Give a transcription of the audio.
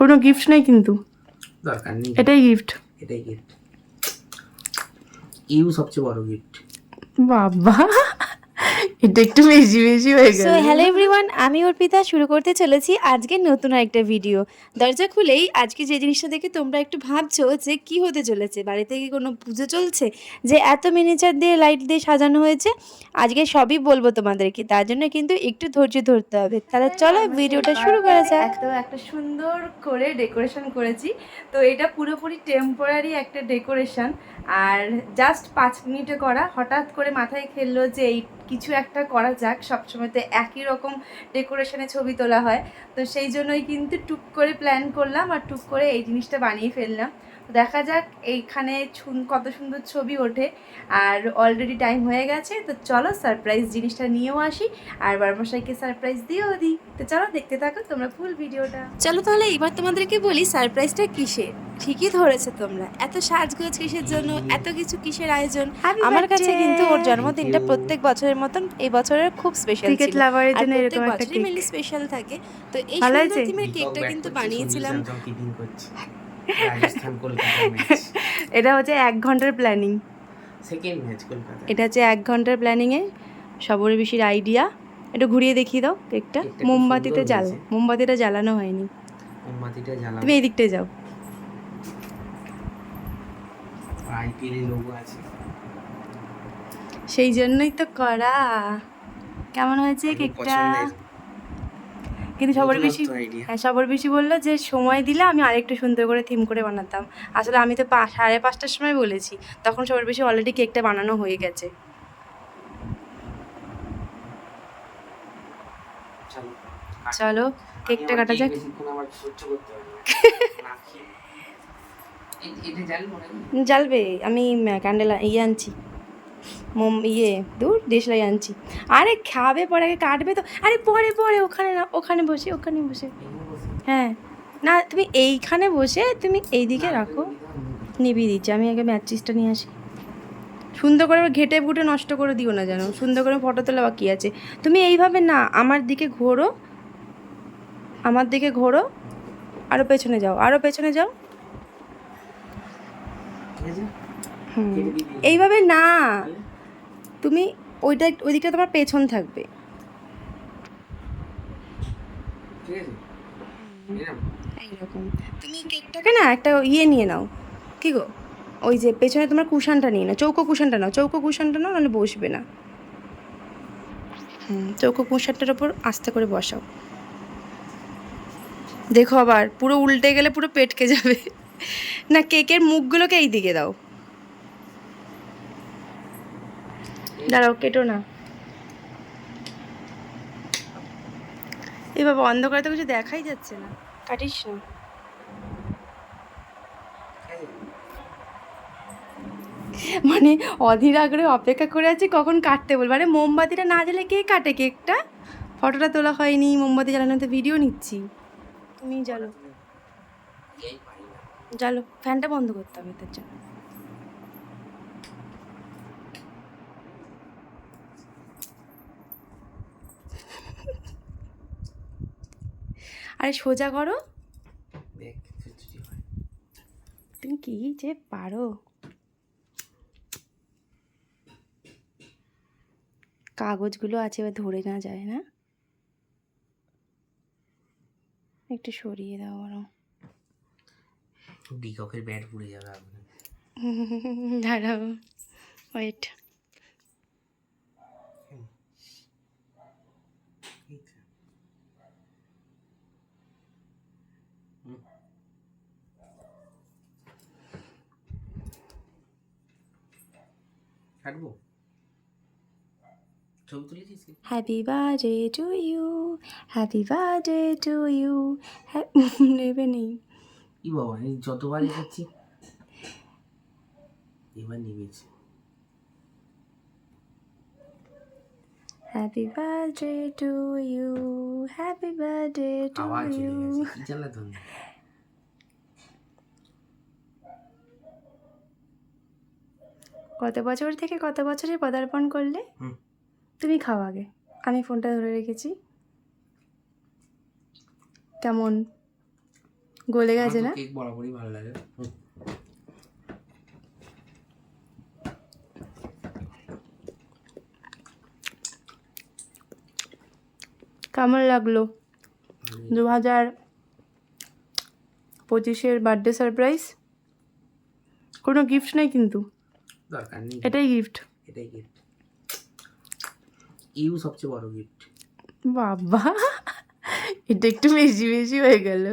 কোনো গিফট নেই কিন্তু। দরকার নেই। এটাই গিফট এটাই গিফট ইউ সবচেয়ে বড় গিফট বাবা। এটা একটু বেশি বেশি হয়ে সো হ্যালো এভরিওয়ান আমি অর্পিতা শুরু করতে চলেছি আজকে নতুন একটা ভিডিও দরজা খুলেই আজকে যে জিনিসটা দেখে তোমরা একটু ভাবছ যে কি হতে চলেছে বাড়িতে কি কোনো পুজো চলছে যে এত মিনিচার দিয়ে লাইট দিয়ে সাজানো হয়েছে আজকে সবই বলব তোমাদেরকে তার জন্য কিন্তু একটু ধৈর্য ধরতে হবে। তাহলে চলো ভিডিওটা শুরু করা যাক। এত একটা সুন্দর করে ডেকোরেশন করেছি। তো এটা পুরোপুরি টেম্পোরারি একটা ডেকোরেশন আর জাস্ট পাঁচ মিনিটে করা। হঠাৎ করে মাথায় খেললো যে এই কিছু একটা করা যাক সবসময় তো একই রকম ডেকোরেশনে ছবি তোলা হয়। তো সেই জন্যই কিন্তু টুক করে প্ল্যান করলাম আর টুক করে এই জিনিসটা বানিয়ে ফেললাম। দেখা যাক এইখানে ছুন- কত সুন্দর ছবি ওঠে। আর অলরেডি টাইম হয়ে গেছে তো চলো সারপ্রাইজ জিনিসটা নিয়েও আসি। আর বারমশাইকে সারপ্রাইজ দিয়েও দিই। তো চলো দেখতে থাকো তোমরা ফুল ভিডিওটা চলো তাহলে এবার তোমাদেরকে বলি সারপ্রাইজটা কিসের? ঠিকই ধরেছে তোমরা। এত সাজগোজ কিসের জন্য? এত কিছু কিসের আয়োজন? আমার কাছে কিন্তু ওর জন্মদিনটা প্রত্যেক বছরের মতন এই বছরের খুব স্পেশাল ক্রিকেট লাভারের জন্য এরকম একটা কেক স্পেশাল থাকে। তো এই সুন্দর? থিমের কেকটা কিন্তু বানিয়েছিলাম। ম্যাচ এটা হচ্ছে এক ঘণ্টার প্ল্যানিং সেকেন্ড ম্যাচ কলকাতা এটা হচ্ছে এক ঘণ্টার প্ল্যানিংয়ে সবর বেশির আইডিয়া একটু ঘুরিয়ে দেখিয়ে দাও কেকটা। মোমবাতিতে জ্বাল মোমবাতিটা জ্বালানো হয়নি। মোমবাতিটা জ্বালানো তুমি এই দিকটায় যাও। আইপিএল লোগো আছে। সেই জন্যই তো করা। কেমন হয়েছে কেকটা। কিন্তু সবার বেশি হ্যাঁ সবার বেশি বলল যে সময় দিলে আমি আরেকটু সুন্দর করে থিম করে বানাতাম। আসলে আমি তো সাড়ে পাঁচটার সময় বলেছি তখন সবার বেশি অলরেডি কেকটা বানানো হয়ে গেছে। চলো কেকটা কাটা যাক? জ্বালবে আমি ক্যান্ডেল ইয়ে আনছি। মোম ইয়ে দূর দেশলাই আনছি। আরে, খাবে পরে, আগে কাটবে তো। আরে, পরে পরে, ওখানে না, ওখানে বসে ওখানে বসে। হ্যাঁ। না, তুমি এইখানে বসে, তুমি এইদিকে রাখো। নিতে দিচ্ছি, আমি আগে ম্যাচিসটা নিয়ে আসি। সুন্দর করে ঘেটে ফুটে নষ্ট করে দিও না যেন। সুন্দর করে ফটো তোলা বাকি আছে। তুমি এইভাবে না, আমার দিকে ঘোরো। আমার দিকে ঘোরো। আরও পেছনে যাও আরও পেছনে যাও। এইভাবে না। তুমি ওইটা ওই দিকটা তোমার পেছন থাকবে? এইরকম। তুমি কেকটাকে না একটা ইয়ে নিয়ে নাও। কি গো? ওই যে পেছনে তোমার কুশানটা নিয়ে নাও। চৌকো কুশানটা নাও। চৌকো কুশানটা নাও নাহলে বসবে না। হুম চৌকো কুশানটার ওপর আস্তে করে বসাও। দেখো আবার পুরো উল্টে গেলে পুরো পেটকে যাবে। না কেকের মুখগুলোকে এই দিকে দাও। দাঁড়াও কেটো না। এই বাবা অন্ধকারে তো কিছু দেখাই যাচ্ছে না। কাটিস না। মানে অধীর আগ্রহে অপেক্ষা করে আছি কখন কাটতে বলব। আরে মোমবাতিটা না জ্বালে কে কাটে কেকটা? ফটোটা তোলা হয়নি মোমবাতি জ্বালানোতে ভিডিও নিচ্ছি। তুমি জ্বালো। জ্বালো ফ্যানটা বন্ধ করতে হবে তার জন্য। আরে সোজা করো। তুমি কি যে পারো? কাগজগুলো আছে এবার ধরে না যায় না। একটু সরিয়ে দাও বরং। ডিককের ব্যাট পুড়ে যাবে আপনার দাঁড়াও ওয়েট কি? Happy birthday to you happy birthday to you নেবে নেই। ই বাবা এই যতবার এসেছি এবার নিবেছে happy birthday to you happy birthday to you গেছে কি চালাতো না কত বছর থেকে কত বছরে পদার্পণ করলে? তুমি খাও আগে। আমি ফোনটা ধরে রেখেছি। কেমন? গলে গেছে না? কেক বরাবরই ভালো লাগে। কেমন লাগল? দু হাজার পঁচিশের বার্থডে সারপ্রাইজ কোনো গিফট নেই কিন্তু? দরকার নেই এটাই গিফট এটাই গিফট ইউ সবচেয়ে বড় গিফট বাবা এটা একটু বেশি বেশি হয়ে গেল?